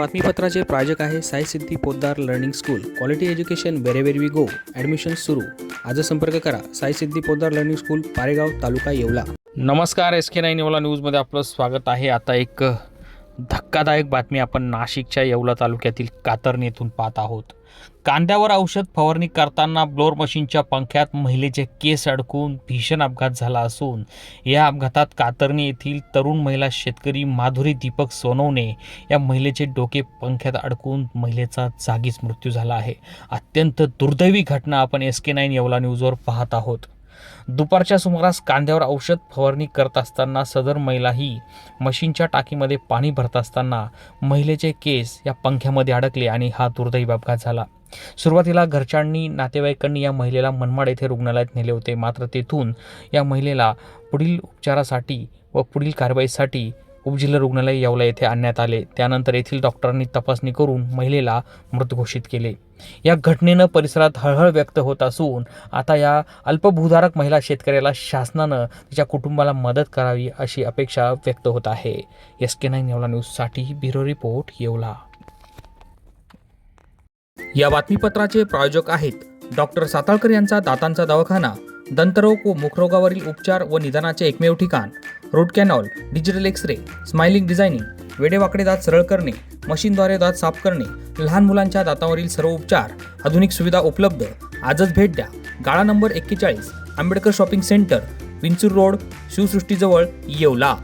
बातमीपत्राचे प्रायोजक आहे Sai Siddhi Poddar learning school. Quality education wherever we go admission सुरू. आज संपर्क करा. Sai Siddhi Poddar learning school Paregaon taluka Yeola. नमस्कार एस के नाईन येवला न्यूजमध्ये आपलं स्वागत आहे. आता एक धक्कादायक बातमी आपण नाशिकच्या येवला तालुक्यातील कातरणी येथून पाहत आहोत. कांद्यावर औषध फवारणी करताना ब्लोअर मशीनच्या पंख्यात महिलेचे केस अडकून भीषण अपघात झाला असून या अपघातात कातरणी येथील तरुण महिला शेतकरी माधुरी दीपक सोनवणे या महिलेचे डोके पंख्यात अडकून महिलेचा जागीच मृत्यू झाला आहे. अत्यंत दुर्दैवी घटना आपण एस के नाईन येवला न्यूजवर पाहत आहोत. दुपारच्या सुमारास कांद्यावर औषध फवारणी करत असताना सदर महिलाही मशीनच्या टाकीमध्ये पाणी भरत असताना महिलेचे केस या पंख्यामध्ये अडकले आणि हा दुर्दैवी अपघात झाला. सुरुवातीला घरच्यांनी नातेवाईकांनी या महिलेला मनमाड येथे रुग्णालयात नेले होते. मात्र तेथून या महिलेला पुढील उपचारासाठी व पुढील कारवाईसाठी उपजिल्हा रुग्णालय येवला येथे आणण्यात आले. त्यानंतर येथील डॉक्टरांनी तपासणी करून महिलेला मृत घोषित केले. या घटनेनं परिसरात हळहळ व्यक्त होत असून आता या अल्पभूधारक महिला शेतकऱ्याला शासनानं तिच्या कुटुंबाला मदत करावी अशी अपेक्षा व्यक्त होत आहे. एस के नाईन येवला न्यूजसाठी ब्युरो रिपोर्ट येवला. या बातमीपत्राचे प्रायोजक आहेत डॉक्टर साताळकर यांचा दातांचा दवाखाना दंतरोग व मुखरोगावरील उपचार व निदानाचे एकमेव ठिकाण. Road canal digital x-ray smiling designing वेडेवाकडे दात सरळ करणे मशीनद्वारे दात साफ करणे लहान मुलांच्या दातावरील सर्व उपचार आधुनिक सुविधा उपलब्ध आजच भेट द्या. गाळा नंबर एक्केचाळीस Ambedkar shopping centre Vinchur road शिवसृष्टीजवळ Yeola.